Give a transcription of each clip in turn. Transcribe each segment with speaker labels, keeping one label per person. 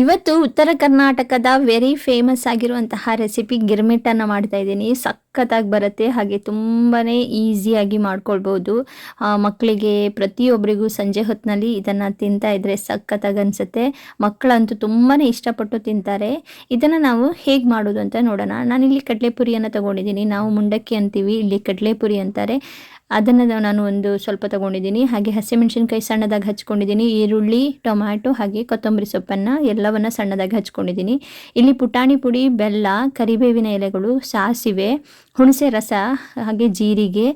Speaker 1: ಇವತ್ತು ಉತ್ತರ ಕರ್ನಾಟಕದ ವೆರಿ ಫೇಮಸ್ ಆಗಿರುವಂತಹ ರೆಸಿಪಿ ಗಿರ್ಮಿಟ್ಟನ್ನು ಮಾಡ್ತಾ ಇದ್ದೀನಿ. ಸಖತ್ತಾಗಿ ಬರುತ್ತೆ, ಹಾಗೆ ತುಂಬಾ ಈಸಿಯಾಗಿ ಮಾಡ್ಕೊಳ್ಬೋದು. ಮಕ್ಕಳಿಗೆ ಪ್ರತಿಯೊಬ್ಬರಿಗೂ ಸಂಜೆ ಹೊತ್ತಿನಲ್ಲಿ ಇದನ್ನು ತಿಂತಾ ಇದ್ರೆ ಸಖತ್ತಾಗಿ ಅನಿಸುತ್ತೆ. ಮಕ್ಕಳಂತೂ ತುಂಬಾ ಇಷ್ಟಪಟ್ಟು ತಿಂತಾರೆ. ಇದನ್ನು ನಾವು ಹೇಗೆ ಮಾಡೋದು ಅಂತ ನೋಡೋಣ. ನಾನಿಲ್ಲಿ ಕಡಲೆಪುರಿಯನ್ನು ತಗೊಂಡಿದ್ದೀನಿ. ನಾವು ಮುಂಡಕ್ಕಿ ಅಂತೀವಿ, ಇಲ್ಲಿ ಕಡಲೆಪುರಿ ಅಂತಾರೆ. ಅದನ್ನು ನಾನು ಒಂದು ಸ್ವಲ್ಪ ತಗೊಂಡಿದ್ದೀನಿ. ಹಾಗೆ ಹಸಿಮೆಣ್ಸಿನ್ಕಾಯಿ ಸಣ್ಣದಾಗಿ ಹಚ್ಕೊಂಡಿದ್ದೀನಿ. ಈರುಳ್ಳಿ, ಟೊಮ್ಯಾಟೊ, ಹಾಗೆ ಕೊತ್ತಂಬರಿ ಸೊಪ್ಪನ್ನು ಎಲ್ಲವನ್ನು ಸಣ್ಣದಾಗಿ ಹಚ್ಕೊಂಡಿದ್ದೀನಿ. ಇಲ್ಲಿ ಪುಟಾಣಿ ಪುಡಿ, ಬೆಲ್ಲ, ಕರಿಬೇವಿನ ಎಲೆಗಳು ಸಾಸಿವೆ ಹುಣಸೆ ರಸ, ಹಾಗೆ ಜೀರಿಗೆ,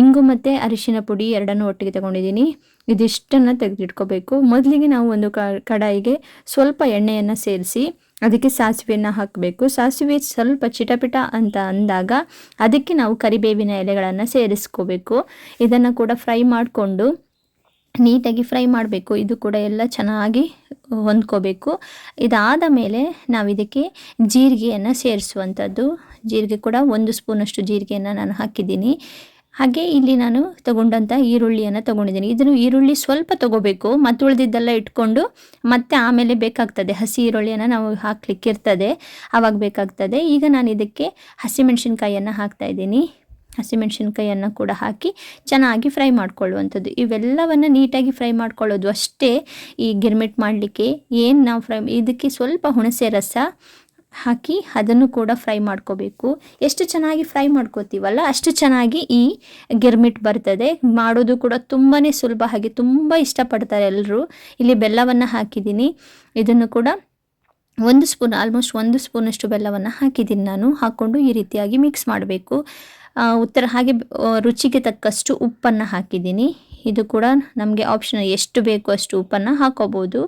Speaker 1: ಇಂಗು ಮತ್ತು ಅರಿಶಿನ ಪುಡಿ ಎರಡನ್ನೂ ಒಟ್ಟಿಗೆ ತಗೊಂಡಿದ್ದೀನಿ. ಇದಿಷ್ಟನ್ನು ತೆಗೆದಿಟ್ಕೋಬೇಕು. ಮೊದಲಿಗೆ ನಾವು ಒಂದು ಕಡಾಯಿಗೆ ಸ್ವಲ್ಪ ಎಣ್ಣೆಯನ್ನು ಸೇರಿಸಿ ಅದಕ್ಕೆ ಸಾಸಿವೆಯನ್ನು ಹಾಕಬೇಕು. ಸಾಸಿವೆ ಸ್ವಲ್ಪ ಚಿಟಪಿಟ ಅಂತ ಅಂದಾಗ ಅದಕ್ಕೆ ನಾವು ಕರಿಬೇವಿನ ಎಲೆಗಳನ್ನು ಸೇರಿಸ್ಕೋಬೇಕು. ಇದನ್ನು ಕೂಡ ಫ್ರೈ ಮಾಡಿಕೊಂಡು ನೀಟಾಗಿ ಫ್ರೈ ಮಾಡಬೇಕು. ಇದು ಕೂಡ ಎಲ್ಲ ಚೆನ್ನಾಗಿ ಹೊಂದ್ಕೋಬೇಕು. ಇದಾದ ಮೇಲೆ ನಾವು ಇದಕ್ಕೆ ಜೀರಿಗೆಯನ್ನು ಸೇರಿಸುವಂಥದ್ದು. ಜೀರಿಗೆ ಕೂಡ ಒಂದು ಸ್ಪೂನಷ್ಟು ಜೀರಿಗೆಯನ್ನು ನಾನು ಹಾಕಿದ್ದೀನಿ. ಹಾಗೆ ಇಲ್ಲಿ ನಾನು ತಗೊಂಡಂಥ ಈರುಳ್ಳಿಯನ್ನು ತಗೊಂಡಿದ್ದೀನಿ. ಇದನ್ನು ಈರುಳ್ಳಿ ಸ್ವಲ್ಪ ತಗೋಬೇಕು. ಮತ್ತು ಉಳಿದಿದ್ದೆಲ್ಲ ಇಟ್ಕೊಂಡು ಮತ್ತೆ ಆಮೇಲೆ ಬೇಕಾಗ್ತದೆ. ಹಸಿ ಈರುಳ್ಳಿಯನ್ನು ನಾವು ಹಾಕ್ಲಿಕ್ಕಿರ್ತದೆ. ಆವಾಗ ಬೇಕಾಗ್ತದೆ. ಈಗ ನಾನು ಇದಕ್ಕೆ ಹಸಿಮೆಣಸಿನ್ಕಾಯಿಯನ್ನು ಹಾಕ್ತಾ ಇದ್ದೀನಿ. ಹಸಿಮೆಣಸಿನ್ಕಾಯಿಯನ್ನು ಕೂಡ ಹಾಕಿ ಚೆನ್ನಾಗಿ ಫ್ರೈ ಮಾಡ್ಕೊಳ್ಳುವಂಥದ್ದು. ಇವೆಲ್ಲವನ್ನು ನೀಟಾಗಿ ಫ್ರೈ ಮಾಡ್ಕೊಳ್ಳೋದು ಅಷ್ಟೇ ಈ ಗಿರ್ಮಿಟ್ ಮಾಡಲಿಕ್ಕೆ. ಏನು ನಾವು ಫ್ರೈ ಇದಕ್ಕೆ ಸ್ವಲ್ಪ ಹುಣಸೆ ರಸ ಹಾಕಿ ಅದನ್ನು ಕೂಡ ಫ್ರೈ ಮಾಡ್ಕೋಬೇಕು. ಎಷ್ಟು ಚೆನ್ನಾಗಿ ಫ್ರೈ ಮಾಡ್ಕೋತೀವಲ್ಲ ಅಷ್ಟು ಚೆನ್ನಾಗಿ ಈ ಗಿರ್ಮಿಟ್ ಬರ್ತದೆ. ಮಾಡೋದು ಕೂಡ ತುಂಬಾ ಸುಲಭ. ಹಾಗೆ ತುಂಬ ಇಷ್ಟಪಡ್ತಾರೆ ಎಲ್ಲರೂ ಇಲ್ಲಿ ಬೆಲ್ಲವನ್ನು ಹಾಕಿದ್ದೀನಿ. ಇದನ್ನು ಕೂಡ ಒಂದು ಸ್ಪೂನ್ ಆಲ್ಮೋಸ್ಟ್ ಒಂದು ಸ್ಪೂನಷ್ಟು ಬೆಲ್ಲವನ್ನು ಹಾಕಿದ್ದೀನಿ ನಾನು. ಹಾಕ್ಕೊಂಡು ಈ ರೀತಿಯಾಗಿ ಮಿಕ್ಸ್ ಮಾಡಬೇಕು. ಉತ್ತರ ಹಾಗೆ ರುಚಿಗೆ ತಕ್ಕಷ್ಟು ಉಪ್ಪನ್ನು ಹಾಕಿದ್ದೀನಿ. ಇದು ಕೂಡ ನಮಗೆ ಆಪ್ಷನ್ ಎಷ್ಟು ಬೇಕು ಅಷ್ಟು ಉಪ್ಪನ್ನು ಹಾಕೋಬೋದು.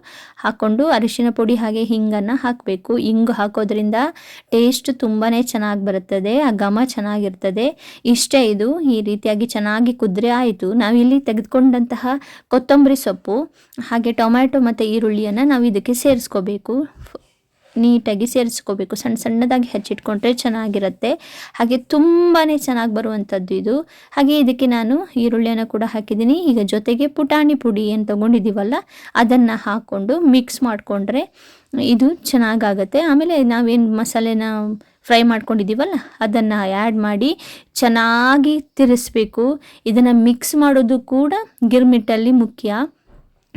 Speaker 1: ಹಾಕ್ಕೊಂಡು ಅರಿಶಿನ ಪುಡಿ ಹಾಗೆ ಹಿಂಗನ್ನು ಹಾಕಬೇಕು. ಹಿಂಗು ಹಾಕೋದ್ರಿಂದ ಟೇಸ್ಟ್ ತುಂಬಾ ಚೆನ್ನಾಗಿ ಬರುತ್ತದೆ, ಆ ಘಮ ಚೆನ್ನಾಗಿರ್ತದೆ. ಇಷ್ಟೇ ಇದು, ಈ ರೀತಿಯಾಗಿ ಚೆನ್ನಾಗಿ ಕುದ್ರೆ ಆಯಿತು. ನಾವಿಲ್ಲಿ ತೆಗೆದುಕೊಂಡಂತಹ ಕೊತ್ತಂಬರಿ ಸೊಪ್ಪು, ಹಾಗೆ ಟೊಮ್ಯಾಟೊ ಮತ್ತು ಈರುಳ್ಳಿಯನ್ನು ನಾವು ಇದಕ್ಕೆ ಸೇರಿಸ್ಕೋಬೇಕು. ನೀಟಾಗಿ ಸೇರಿಸ್ಕೋಬೇಕು. ಸಣ್ಣ ಸಣ್ಣದಾಗಿ ಹೆಚ್ಚಿಟ್ಕೊಂಡ್ರೆ ಚೆನ್ನಾಗಿರುತ್ತೆ. ಹಾಗೆ ತುಂಬಾ ಚೆನ್ನಾಗಿ ಬರುವಂಥದ್ದು ಇದು. ಹಾಗೆ ಇದಕ್ಕೆ ನಾನು ಈರುಳ್ಳಿಯನ್ನು ಕೂಡ ಹಾಕಿದ್ದೀನಿ. ಈಗ ಜೊತೆಗೆ ಪುಟಾಣಿ ಪುಡಿ ಏನು ತೊಗೊಂಡಿದ್ದೀವಲ್ಲ, ಅದನ್ನು ಹಾಕ್ಕೊಂಡು ಮಿಕ್ಸ್ ಮಾಡಿಕೊಂಡ್ರೆ ಇದು ಚೆನ್ನಾಗಾಗತ್ತೆ. ಆಮೇಲೆ ನಾವೇನು ಮಸಾಲೆನ ಫ್ರೈ ಮಾಡ್ಕೊಂಡಿದ್ದೀವಲ್ಲ, ಅದನ್ನು ಆ್ಯಡ್ ಮಾಡಿ ಚೆನ್ನಾಗಿ ತಿರಿಸ್ಬೇಕು. ಇದನ್ನು ಮಿಕ್ಸ್ ಮಾಡೋದು ಕೂಡ ಗಿರ್ಮಿಟ್ಟಲ್ಲಿ ಮುಖ್ಯ.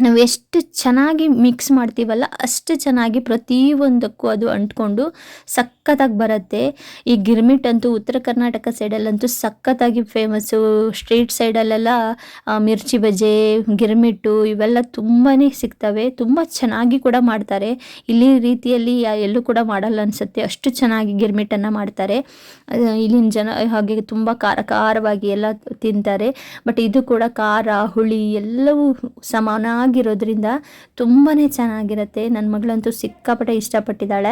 Speaker 1: ನಾವು ಎಷ್ಟು ಚೆನ್ನಾಗಿ ಮಿಕ್ಸ್ ಮಾಡ್ತೀವಲ್ಲ ಅಷ್ಟು ಚೆನ್ನಾಗಿ ಪ್ರತಿಯೊಂದಕ್ಕೂ ಅದು ಅಂಟ್ಕೊಂಡು ಸಖತ್ತಾಗಿ ಬರುತ್ತೆ. ಈ ಗಿರ್ಮಿಟ್ ಅಂತೂ ಉತ್ತರ ಕರ್ನಾಟಕ ಸೈಡಲ್ಲಂತೂ ಸಖತ್ತಾಗಿ ಫೇಮಸ್ಸು ಸ್ಟ್ರೀಟ್ ಸೈಡಲ್ಲೆಲ್ಲ ಮಿರ್ಚಿ ಬಜೆ, ಗಿರ್ಮಿಟ್ಟು ಇವೆಲ್ಲ ತುಂಬಾ ಸಿಗ್ತವೆ. ತುಂಬ ಚೆನ್ನಾಗಿ ಕೂಡ ಮಾಡ್ತಾರೆ. ಇಲ್ಲಿ ರೀತಿಯಲ್ಲಿ ಎಲ್ಲೂ ಕೂಡ ಮಾಡಲ್ಲ ಅನಿಸುತ್ತೆ. ಅಷ್ಟು ಚೆನ್ನಾಗಿ ಗಿರ್ಮಿಟನ್ನು ಮಾಡ್ತಾರೆ. ಇಲ್ಲಿನ ಜನ ಹಾಗೆ ತುಂಬ ಖಾರ ಖಾರವಾಗಿ ಎಲ್ಲ ತಿಂತಾರೆ. ಬಟ್ ಇದು ಕೂಡ ಖಾರ, ಹುಳಿ ಎಲ್ಲವೂ ಸಮಾನಾಗಿರೋದ್ರಿಂದ ತುಂಬಾ ಚೆನ್ನಾಗಿರುತ್ತೆ. ನನ್ನ ಮಗಳಂತೂ ಸಿಕ್ಕಾಪಟ್ಟೆ ಇಷ್ಟಪಟ್ಟಿದ್ದಾಳೆ.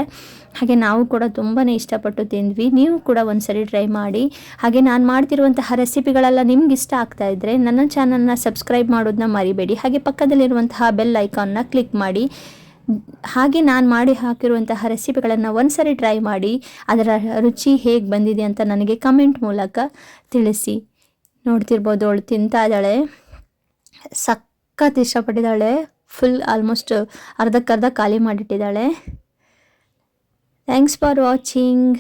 Speaker 1: ಹಾಗೆ ನಾವು ಕೂಡ ತುಂಬಾ ಇಷ್ಟಪಟ್ಟು ತಿಂದ್ವಿ. ನೀವು ಕೂಡ ಒಂದ್ಸರಿ ಟ್ರೈ ಮಾಡಿ. ಹಾಗೆ ನಾನು ಮಾಡ್ತಿರುವಂತಹ ರೆಸಿಪಿಗಳೆಲ್ಲ ನಿಮ್ಗೆ ಇಷ್ಟ ಆಗ್ತಾ ಇದ್ದರೆ ನನ್ನ ಚಾನಲ್ನ ಸಬ್ಸ್ಕ್ರೈಬ್ ಮಾಡೋದನ್ನ ಮರಿಬೇಡಿ. ಹಾಗೆ ಪಕ್ಕದಲ್ಲಿರುವಂತಹ ಬೆಲ್ ಐಕಾನ್ನ ಕ್ಲಿಕ್ ಮಾಡಿ. ಹಾಗೆ ನಾನು ಮಾಡಿ ಹಾಕಿರುವಂತಹ ರೆಸಿಪಿಗಳನ್ನು ಒಂದ್ಸರಿ ಟ್ರೈ ಮಾಡಿ. ಅದರ ರುಚಿ ಹೇಗೆ ಬಂದಿದೆ ಅಂತ ನನಗೆ ಕಮೆಂಟ್ ಮೂಲಕ ತಿಳಿಸಿ. ನೋಡ್ತಿರ್ಬೋದು ಅವಳು ತಿಂತಾ ಇದ್ದಾಳೆ. ಸಖತ್ ಇಷ್ಟಪಟ್ಟಿದ್ದಾಳೆ. ಫುಲ್ ಆಲ್ಮೋಸ್ಟ್ ಅರ್ಧಕ್ಕರ್ಧ ಖಾಲಿ ಮಾಡಿಟ್ಟಿದ್ದಾಳೆ. Thanks for watching